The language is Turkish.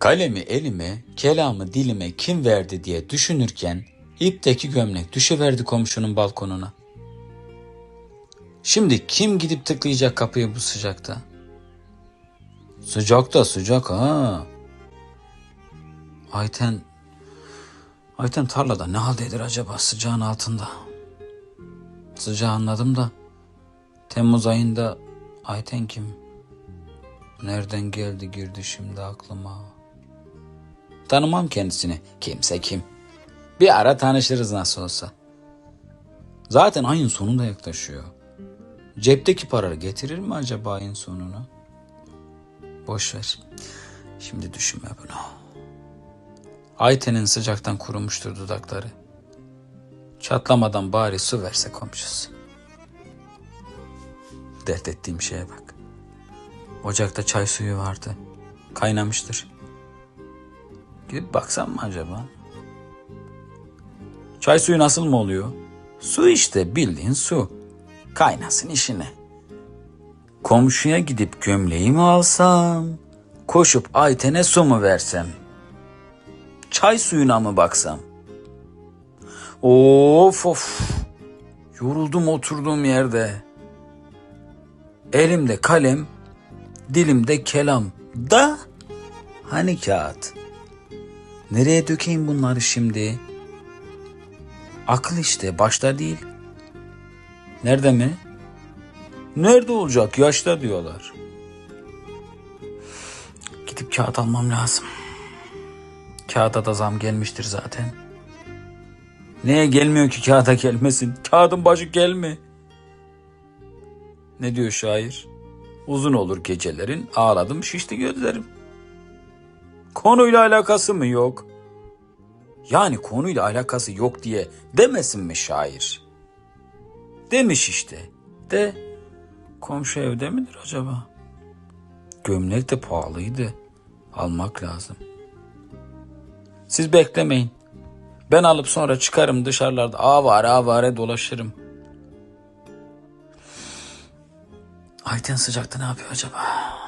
Kalemi elime, kelamı dilime kim verdi diye düşünürken ipteki gömlek düşüverdi komşunun balkonuna. Şimdi kim gidip tıklayacak kapıyı bu sıcakta? Sıcak da sıcak ha. Ayten Ayten tarlada ne haldedir acaba sıcağın altında? Sıcağı anladım da Temmuz ayında Ayten kim? Nereden geldi girdi şimdi aklıma? Tanımam kendisini. Kimse kim. Bir ara tanışırız nasıl olsa. Zaten ayın sonunda yaklaşıyor. Cepteki para getirir mi acaba ayın sonunu? Boş ver. Şimdi düşünme bunu. Ayten'in sıcaktan kurumuştur dudakları. Çatlamadan bari su verse komşusu. Dert ettiğim şeye bak. Ocakta çay suyu vardı. Kaynamıştır. Gidip baksam mı acaba? Çay suyu nasıl mı oluyor? Su işte bildiğin su. Kaynasın işine. Komşuya gidip gömleği mi alsam? Koşup Ayten'e su mu versem? Çay suyuna mı baksam? Of of. Yoruldum oturduğum yerde. Elimde kalem, dilimde kelam. Da hani kağıt? Nereye dökeyim bunları şimdi? Akıl işte başta değil. Nerede mi? Nerede olacak? Yaşta diyorlar. Gidip kağıt almam lazım. Kağıda da zam gelmiştir zaten. Neye gelmiyor ki kağıda gelmesin? Kağıdın başı gelme. Ne diyor şair? Uzun olur gecelerin, ağladım şişti gözlerim. Konuyla alakası mı yok? Yani konuyla alakası yok diye demesin mi şair? Demiş işte. De komşu evde midir acaba? Gömlek de pahalıydı. Almak lazım. Siz beklemeyin. Ben alıp sonra çıkarım dışarılarda avare avare dolaşırım. Ayten sıcakta ne yapıyor acaba?